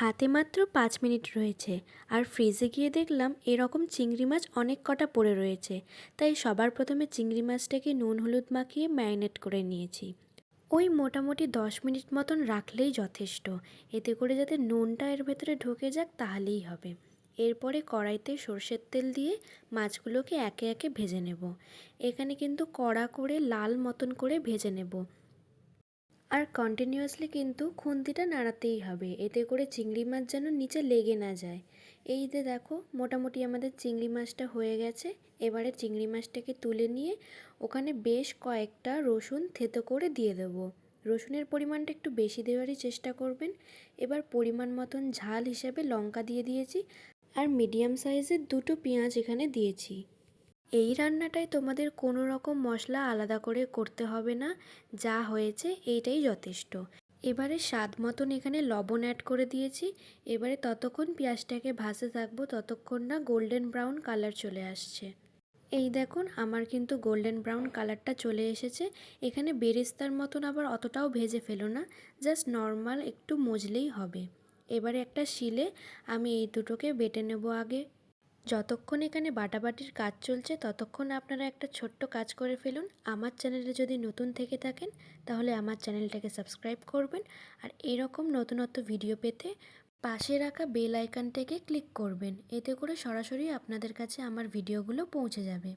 হাতে মাত্র পাঁচ মিনিট রয়েছে। আর ফ্রিজে গিয়ে দেখলাম এরকম চিংড়ি মাছ অনেক কটা পড়ে রয়েছে। তাই সবার প্রথমে চিংড়ি মাছটাকে নুন হলুদ মাখিয়ে ম্যারিনেট করে নিয়েছি। ওই মোটামুটি দশ মিনিট মতন রাখলেই যথেষ্ট। এতে করে যাতে নুনটা এর ভেতরে ঢুকে যাক তাহলেই হবে। এরপরে কড়াইতে সর্ষের তেল দিয়ে মাছগুলোকে একে একে ভেজে নেব। এখানে কিন্তু কড়া করে লাল মতন করে ভেজে নেব। আর কন্টিনিউয়াসলি কিন্তু খুন্তিটা নাড়াতেই হবে। এতে করে চিংড়ি মাছ যেন নিচে লেগে না যায়। এই যে দেখো, মোটামুটি আমাদের চিংড়ি মাছটা হয়ে গেছে। এবারে চিংড়ি মাছটাকে তুলে নিয়ে ওখানে বেশ কয়েকটা রসুন থেতো করে দিয়ে দেবো। রসুনের পরিমাণটা একটু বেশি দেওয়ারই চেষ্টা করবেন। এবার পরিমাণ মতন ঝাল হিসাবে লঙ্কা দিয়ে দিয়েছি। আর মিডিয়াম সাইজের দুটো পেঁয়াজ এখানে দিয়েছি। এই রান্নাটায় তোমাদের কোনো রকম মশলা আলাদা করে করতে হবে না, যা হয়েছে এইটাই যথেষ্ট। এবারে স্বাদ মতন এখানে লবণ অ্যাড করে দিয়েছি। এবারে ততক্ষণ পেঁয়াজটাকে ভাজতে থাকব, ততক্ষণ না গোল্ডেন ব্রাউন কালার চলে আসছে। এই দেখুন, আমার কিন্তু গোল্ডেন ব্রাউন কালারটা চলে এসেছে। এখানে বেরেস্তার মতন আবার অতটাও ভেজে ফেলো না জাস্ট নর্মাল একটু মজলেই হবে। এবারে একটা শিলে আমি এই দুটোকে বেটে নেব আগে। যতক্ষণ এখানে বাটাবাটির কাজ চলছে, ততক্ষণ আপনারা একটা ছোট্ট কাজ করে ফেলুন। আমার চ্যানেলে যদি নতুন থেকে থাকেন, তাহলে আমার চ্যানেলটাকে সাবস্ক্রাইব করবেন। আর এরকম নতুনত্ব ভিডিও পেতে পাশে রাখা বেল আইকনটাকে ক্লিক করবেন। এতে করে সরাসরি আপনাদের কাছে আমার ভিডিওগুলো পৌঁছে যাবে।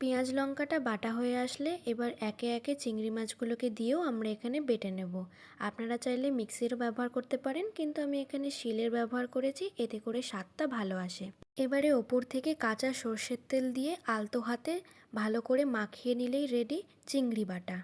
পেঁয়াজ লঙ্কাটা বাটা হয়ে আসলে এবার একে একে চিংড়ি মাছগুলোকে দিয়েও আমরা এখানে বেটে নেব। আপনারা চাইলে মিক্সিরও ব্যবহার করতে পারেন, কিন্তু আমি এখানে শিলের ব্যবহার করেছি, এতে করে স্বাদটা ভালো আসে। এবারে ওপর থেকে কাঁচা সর্ষের তেল দিয়ে আলতো হাতে ভালো করে মাখিয়ে নিলেই রেডি চিংড়ি বাটা।